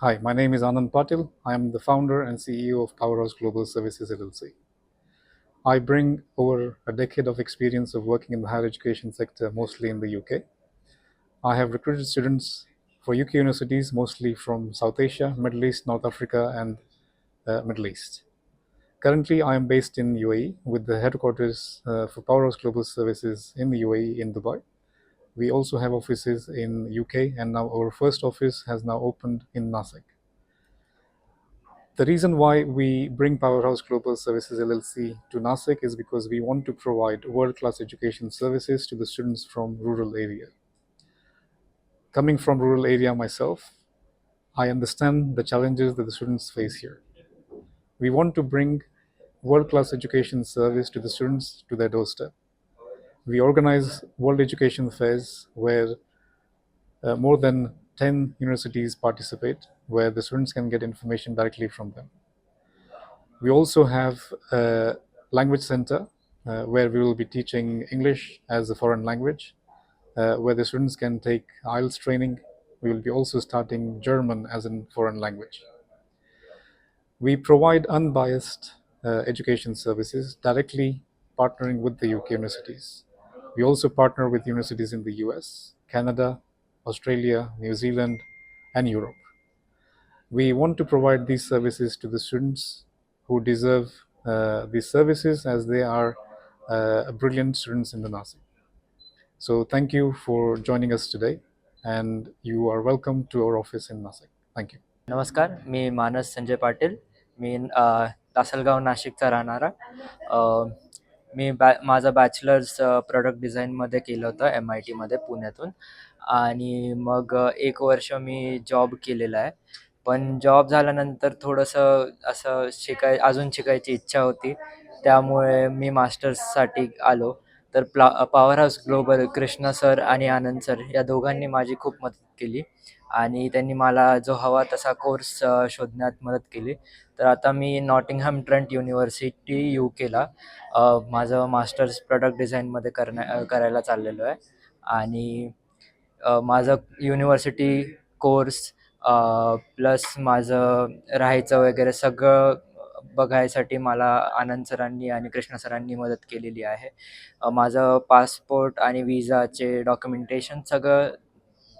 Hi, my name is Anand Patil. I am the founder and CEO of Powerhouse Global Services LLC. I bring over a decade of experience of working in the higher education sector, mostly in the UK. I have recruited students for UK universities, mostly from South Asia, Middle East, North Africa, and uh, Middle East. Currently, I am based in UAE with the headquarters uh, for Powerhouse Global Services in the UAE in Dubai. We also have offices in UK, and now our first office has now opened in Nasik. The reason why we bring Powerhouse Global Services LLC to Nasik is because we want to provide world-class education services to the students from rural area. Coming from rural area myself, I understand the challenges that the students face here. We want to bring world-class education service to the students to their doorstep. We organize World Education Fairs where uh, more than 10 universities participate, where the students can get information directly from them. We also have a language center uh, where we will be teaching English as a foreign language, uh, where the students can take IELTS training. We will be also starting German as a foreign language. We provide unbiased uh, education services directly partnering with the UK universities. We also partner with universities in the US, Canada, Australia, New Zealand, and Europe. We want to provide these services to the students who deserve uh, these services as they are uh, brilliant students in the NASI. So, thank you for joining us today, and you are welcome to our office in Nasik. Thank you. नमस्कार मी मानस संजय पाटील मी अ, लासलगाव नाशिकचा राहणारा अ, मी बॅ माझं bachelors product डिझाईनमध्ये केलं होतं M I टीमध्ये पुण्यातून. आणि मग एक वर्ष मी जॉब केलेला आहे. पण जॉब झाल्यानंतर थोडंसं असं शिकाय अजून शिकायची इच्छा होती. त्यामुळे मी मास्टर्ससाठी आलो. तर प्ला power house global Krishna sir आणि आनंद सर या दोघांनी माझी खूप मदत केली. आणि त्यांनी मला जो हवा तसा कोर्स शोधण्यात मदत केली. तर आता मी नॉटिंगहॅम ट्रंट युनिव्हर्सिटी यू केला माझं मास्टर्स प्रोडक्ट डिझाईनमध्ये करण्या करायला चाललेलो आहे. आणि माझं युनिव्हर्सिटी कोर्स प्लस माझं राहायचं वगैरे सगळं बघायसाठी मला आनंद सरांनी आणि कृष्ण सरांनी मदत केलेली आहे. अं, माझं पासपोर्ट आणि व्हिजाचे डॉक्युमेंटेशन सगळं,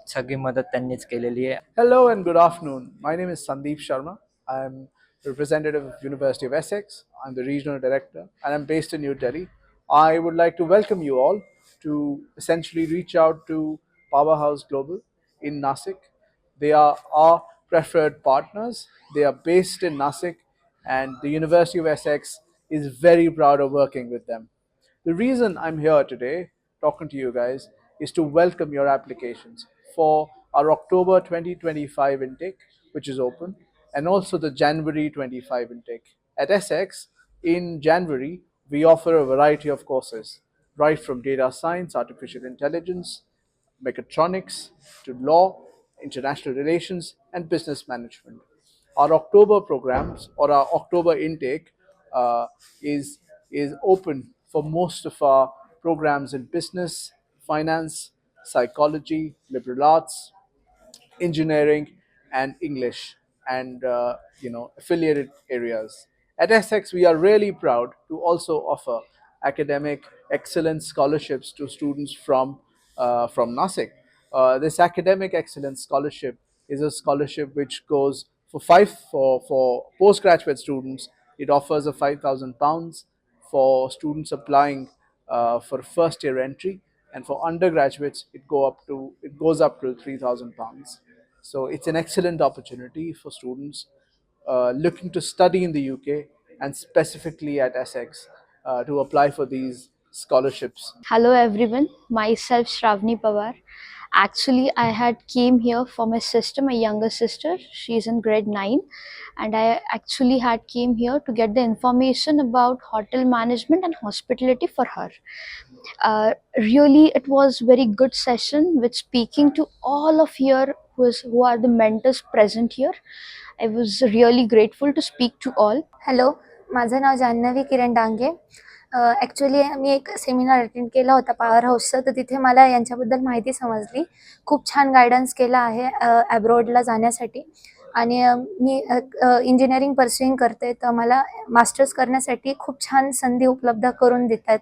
सगळी मदत त्यांनीच केलेली आहे. Hello good afternoon my name is Sandeep Sharma I am representative university of Essex I am the regional director I am based in New Delhi I would like to welcome you all to essentially reach out to power house global in Nashik they are are preferred partners. They are based in nasik. And the University of Essex is very proud of working with them. The reason I'm here today talking to you guys is to welcome your applications for our October 2025 intake, which is open, and also the January 25 intake. At Essex, in January, we offer a variety of courses, right from data science, artificial intelligence, mechatronics to law, international relations, and business management. Our October programs or our October intake uh, is is open for most of our programs in business, finance, psychology, liberal arts, engineering, and English, and uh, you know affiliated areas. At Essex, we are really proud to also offer academic excellence scholarships to students from uh, from Nasik. Uh, this academic excellence scholarship is a scholarship which goes for five for for postgraduate students. It offers a five thousand pounds for students applying uh, for first year entry, and for undergraduates, it go up to it goes up to three thousand pounds. So it's an excellent opportunity for students uh, looking to study in the UK and specifically at Essex uh, to apply for these scholarships. Hello everyone, myself Shravani Pawar Actually, I had came here for my sister, my younger sister. She's in grade 9 and I actually had came here to get the information about hotel management and hospitality for her. Uh, really, it was very good session with speaking to all of here who, is, who are the mentors present here. I was really grateful to speak to all. Hello माझं नाव Janhavi Kiran Dange actually मी एक seminar attend केला होता power हाऊसचा तर तिथे मला यांच्याबद्दल माहिती समजली. खूप छान गायडन्स केला आहे ॲब्रॉडला जाण्यासाठी. आणि मी इंजिनिअरिंग पर्स्युईंग करते. तर मला मास्टर्स करण्यासाठी खूप छान संधी उपलब्ध करून देत आहेत